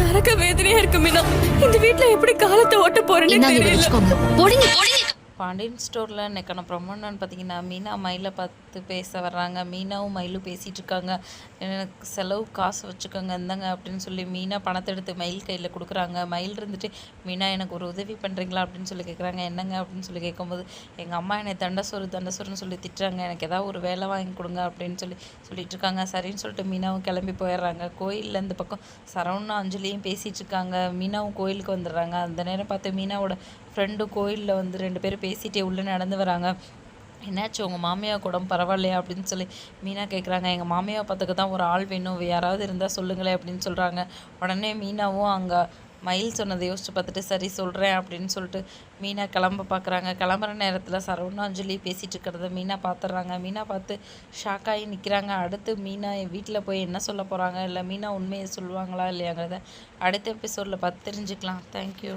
நரக வேதனையா இருக்கு மீனா. இந்த வீட்ல எப்படி காலத்தை ஓட்ட போறேன்னு தெரியல. போடுங்க போடுங்க. பாண்டியன் ஸ்டோரில் இன்னைக்கான ப்ரொமோன்னு பார்த்தீங்கன்னா மீனா மயிலை பார்த்து பேச வர்றாங்க. மீனாவும் மயிலும் பேசிகிட்டு இருக்காங்க. எனக்கு செலவு காசு வச்சுக்கோங்க இந்தாங்க அப்படின்னு சொல்லி மீனா பணத்தை எடுத்து மயில் கையில் கொடுக்குறாங்க. மயில் இருந்துட்டு மீனா எனக்கு ஒரு உதவி பண்ணுறீங்களா அப்படின்னு சொல்லி கேட்குறாங்க என்னங்க? அப்படின்னு சொல்லி கேட்கும்போது எங்கள் அம்மா என்னை தண்டசோறு தண்டசோறுன்னு சொல்லி திட்டுறாங்க. எனக்கு ஏதாவது ஒரு வேலை வாங்கி கொடுங்க அப்படின்னு சொல்லி சொல்லிட்டு இருக்காங்க. சரின்னு சொல்லிட்டு மீனாவும் கிளம்பி போயிடுறாங்க. கோயிலில் இந்த பக்கம் சரவணா அஞ்சலியும் பேசிகிட்டு இருக்காங்க. மீனாவும் கோயிலுக்கு வந்துடுறாங்க. அந்த நேரம் பார்த்து மீனாவோட ஃப்ரெண்டு கோயிலில் வந்து ரெண்டு பேரும் பேசிகிட்டே உள்ளே நடந்து வராங்க. என்னாச்சு? உங்கள் மாமியா கூட பரவாயில்லையா? அப்படின்னு சொல்லி மீனா கேட்குறாங்க எங்கள் மாமியா பார்த்துக்க தான் ஒரு ஆள் வேணும். யாராவது இருந்தால் சொல்லுங்களேன் அப்படின்னு சொல்கிறாங்க உடனே மீனாவும் அங்கே மயில் சொன்னதை யோசிச்சு பார்த்துட்டு சரி சொல்கிறேன் அப்படின்னு சொல்லிட்டு மீனா கிளம்ப பார்க்குறாங்க கிளம்புற நேரத்தில் சரவணாஞ்சலி பேசிகிட்டு இருக்கிறத மீனா பார்த்துட்றாங்க மீனா பார்த்து ஷாக்காகி நிற்கிறாங்க அடுத்து மீனா வீட்டில் போய் என்ன சொல்ல போகிறாங்க இல்லை மீனா உண்மையை சொல்லுவாங்களா? இல்லையாங்கிறத அடுத்த எபிசோடில் பார்த்து தெரிஞ்சுக்கலாம். தேங்க்யூ